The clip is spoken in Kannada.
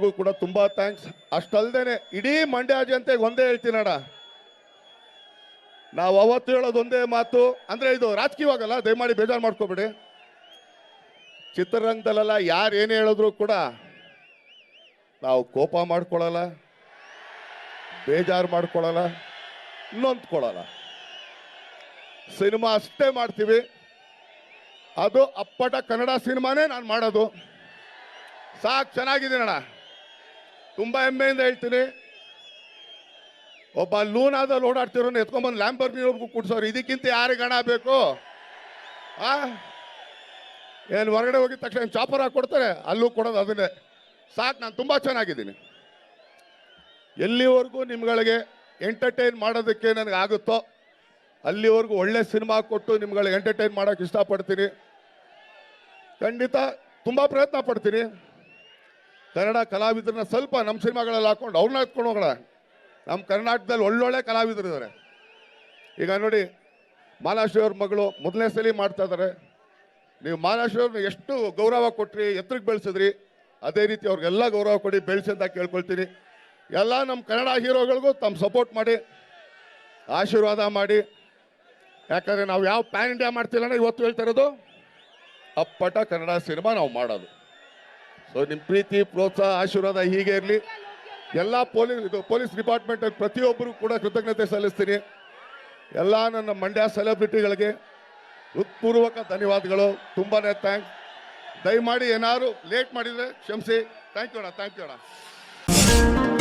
ಅವ್ರಿಗೂ ಕೂಡ ತುಂಬಾ ಥ್ಯಾಂಕ್ಸ್ ಅಷ್ಟಲ್ದೇನೆ, ಇಡೀ ಮಂಡ್ಯ ಜನತೆ ಒಂದೇ ಹೇಳ್ತೀನಡ ನಾವು ಅವತ್ತು ಹೇಳೋದು ಒಂದೇ ಮಾತು, ಅಂದ್ರೆ ಇದು ರಾಜಕೀಯವಾಗಲ್ಲ, ದಯಮಾಡಿ ಬೇಜಾರು ಮಾಡ್ಕೋಬೇಡಿ. ಚಿತ್ರರಂಗದಲ್ಲೆಲ್ಲ ಯಾರು ಏನೇ ಹೇಳಿದ್ರು ಕೂಡ ನಾವು ಕೋಪ ಮಾಡ್ಕೊಳ್ಳಲ್ಲ ಬೇಜಾರು ಮಾಡ್ಕೊಳ್ಳಲ್ಲ ನೊಂದ್ಕೊಳ್ಳಲ್ಲ ಸಿನಿಮಾ ಅಷ್ಟೇ ಮಾಡ್ತೀವಿ. ಅದು ಅಪ್ಪಟ ಕನ್ನಡ ಸಿನಿಮಾನೇ ನಾನು ಮಾಡೋದು. ಸಾಕು ಚೆನ್ನಾಗಿದ್ದೀನಣ್ಣ. ತುಂಬ ಹೆಮ್ಮೆಯಿಂದ ಹೇಳ್ತೀನಿ. ಒಬ್ಬ ಲೂನಾದಲ್ಲಿ ಓಡಾಡ್ತಿರೋ ಎತ್ಕೊಂಡ್ಬಂದು ನೀರು ಕುಡ್ಸೋರು. ಇದಕ್ಕಿಂತ ಯಾರಿಗೆ ಹಣ ಬೇಕು? ಆ? ಏನು ಹೊರಗಡೆ ಹೋಗಿದ ತಕ್ಷಣ ಚಾಪರ್ ಹಾಕಿ ಕೊಡ್ತಾರೆ. ಅಲ್ಲೂ ಕೊಡೋದು ಅದನ್ನೇ. ಸಾಕು, ನಾನು ತುಂಬ ಚೆನ್ನಾಗಿದ್ದೀನಿ. ಎಲ್ಲಿವರೆಗೂ ನಿಮ್ಗಳಿಗೆ ಎಂಟರ್ಟೈನ್ ಮಾಡೋದಕ್ಕೆ ನನಗೆ ಆಗುತ್ತೋ, ಅಲ್ಲಿವರೆಗೂ ಒಳ್ಳೆ ಸಿನಿಮಾ ಕೊಟ್ಟು ನಿಮ್ಗಳಿಗೆ ಎಂಟರ್ಟೈನ್ ಮಾಡೋಕೆ ಇಷ್ಟಪಡ್ತೀನಿ. ಖಂಡಿತ ತುಂಬ ಪ್ರಯತ್ನ ಪಡ್ತೀನಿ. ಕನ್ನಡ ಕಲಾವಿದರನ್ನ ಸ್ವಲ್ಪ ನಮ್ಮ ಸಿನಿಮಾಗಳಲ್ಲಿ ಹಾಕೊಂಡು ಅವ್ರನ್ನ ಎತ್ಕೊಂಡು ಹೋಗೋಣ. ನಮ್ಮ ಕರ್ನಾಟಕದಲ್ಲಿ ಒಳ್ಳೊಳ್ಳೆ ಕಲಾವಿದರಿದ್ದಾರೆ ಈಗ ನೋಡಿ, ಮಾಲಾಶ್ರೀ ಮಗಳು ಮೊದಲನೇ ಸಲ ಮಾಡ್ತಾ ಇದ್ದಾರೆ ನೀವು ಮಾಲಾಶ್ರೀ ಎಷ್ಟು ಗೌರವ ಕೊಟ್ರಿ, ಎತ್ತರಕ್ಕೆ ಬೆಳೆಸಿದ್ರಿ, ಅದೇ ರೀತಿ ಅವ್ರಿಗೆಲ್ಲ ಗೌರವ ಕೊಡಿ, ಬೆಳೆಸಿ ಅಂತ ಕೇಳ್ಕೊಳ್ತೀನಿ. ಎಲ್ಲ ನಮ್ಮ ಕನ್ನಡ ಹೀರೋಗಳಿಗೂ ತಮ್ಮ ಸಪೋರ್ಟ್ ಮಾಡಿ, ಆಶೀರ್ವಾದ ಮಾಡಿ. ಯಾಕಂದರೆ ನಾವು ಯಾವ ಪ್ಯಾನ್ ಇಂಡಿಯಾ ಮಾಡ್ತಿಲ್ಲ ಇವತ್ತು ಹೇಳ್ತಾ ಇರೋದು, ಅಪ್ಪಟ ಕನ್ನಡ ಸಿನಿಮಾ ನಾವು ಮಾಡೋದು. ಸೊ ನಿಮ್ಮ ಪ್ರೀತಿ, ಪ್ರೋತ್ಸಾಹ, ಆಶೀರ್ವಾದ ಹೀಗೆ ಇರಲಿ. ಎಲ್ಲ ಪೊಲೀಸ್, ಇದು ಪೊಲೀಸ್ ಡಿಪಾರ್ಟ್ಮೆಂಟ್ ಪ್ರತಿಯೊಬ್ಬರು ಕೂಡ ಕೃತಜ್ಞತೆ ಸಲ್ಲಿಸ್ತೀನಿ. ಎಲ್ಲ ನನ್ನ ಮಂಡ್ಯ ಸೆಲೆಬ್ರಿಟಿಗಳಿಗೆ ಹೃತ್ಪೂರ್ವಕ ಧನ್ಯವಾದಗಳು. ತುಂಬಾನೇ ಥ್ಯಾಂಕ್ಸ್ ದಯಮಾಡಿ ಏನಾದ್ರು ಲೇಟ್ ಮಾಡಿದರೆ ಕ್ಷಮಿಸಿ. ಥ್ಯಾಂಕ್ ಯು ಅಣ್ಣ ಥ್ಯಾಂಕ್ ಯು ಅಣ್ಣ.